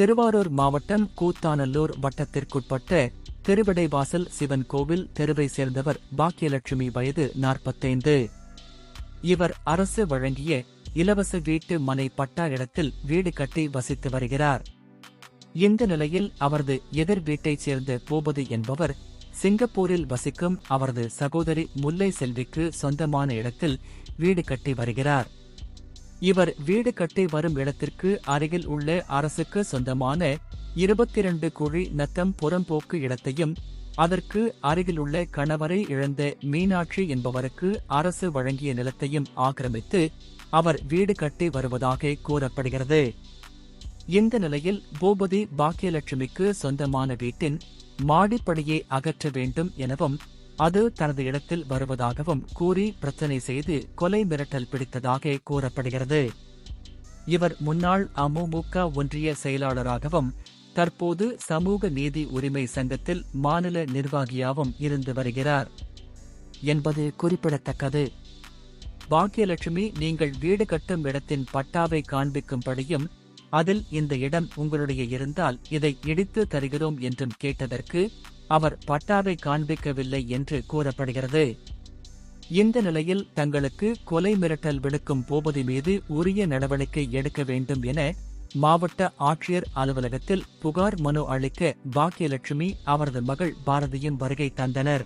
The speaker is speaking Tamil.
திருவாரூர் மாவட்டம் கூத்தாநல்லூர் வட்டத்திற்குட்பட்ட திருவிடைவாசல் சிவன் கோவில் தெருவை சேர்ந்தவர் பாக்கியலட்சுமி வயது நாற்பத்தைந்து. இவர் அரசு வழங்கிய இலவச வீட்டு மனை பட்டா இடத்தில் வீடு கட்டி வசித்து வருகிறார். இந்த நிலையில் அவரது எதிர் வீட்டைச் சேர்ந்த பூபதி என்பவர் சிங்கப்பூரில் வசிக்கும் அவரது சகோதரி முல்லை செல்விக்கு சொந்தமான இடத்தில் வீடு கட்டி வருகிறார். இவர் வீடு கட்டி வரும் இடத்திற்கு அருகில் உள்ள அரசுக்கு சொந்தமான இருபத்தி இரண்டு குழி நத்தம் புறம்போக்கு இடத்தையும் அதற்கு அருகிலுள்ள கணவரை இழந்த மீனாட்சி என்பவருக்கு அரசு வழங்கிய நிலத்தையும் ஆக்கிரமித்து அவர் வீடு கட்டி வருவதாக கூறப்படுகிறது. இந்த நிலையில் பூபதி பாக்கியலட்சுமிக்கு சொந்தமான வீட்டின் மாடிப்படியை அகற்ற வேண்டும் எனவும் அது தனது இடத்தில் வருவதாகவும் கூறி பிரச்சனை செய்து கொலை மிரட்டல் பிடித்ததாக கூறப்படுகிறது. இவர் முன்னாள் அமமுக ஒன்றிய செயலாளராகவும் தற்போது சமூக நீதி உரிமை சங்கத்தில் மாநில நிர்வாகியாகவும் இருந்து வருகிறார். என்பது குறிப்பிடத்தக்கது. பாக்கியலட்சுமி நீங்கள் வீடு கட்டும் இடத்தின் பட்டாவை காண்பிக்கும்படியும் அதில் இந்த இடம் உங்களுடைய இருந்தால் இதை இடித்து தருகிறோம் என்றும் கேட்டதற்கு அவர் பட்டாவை காண்பிக்கவில்லை என்று கூறப்படுகிறது. இந்த நிலையில் தங்களுக்கு கொலை மிரட்டல் விடுக்கும் பூபதி மீது உரிய நடவடிக்கை எடுக்க வேண்டும் என மாவட்ட ஆட்சியர் அலுவலகத்தில் புகார் மனு அளிக்க பாக்கியலட்சுமி அவரது மகள் பாரதியும் வருகை தந்தனர்.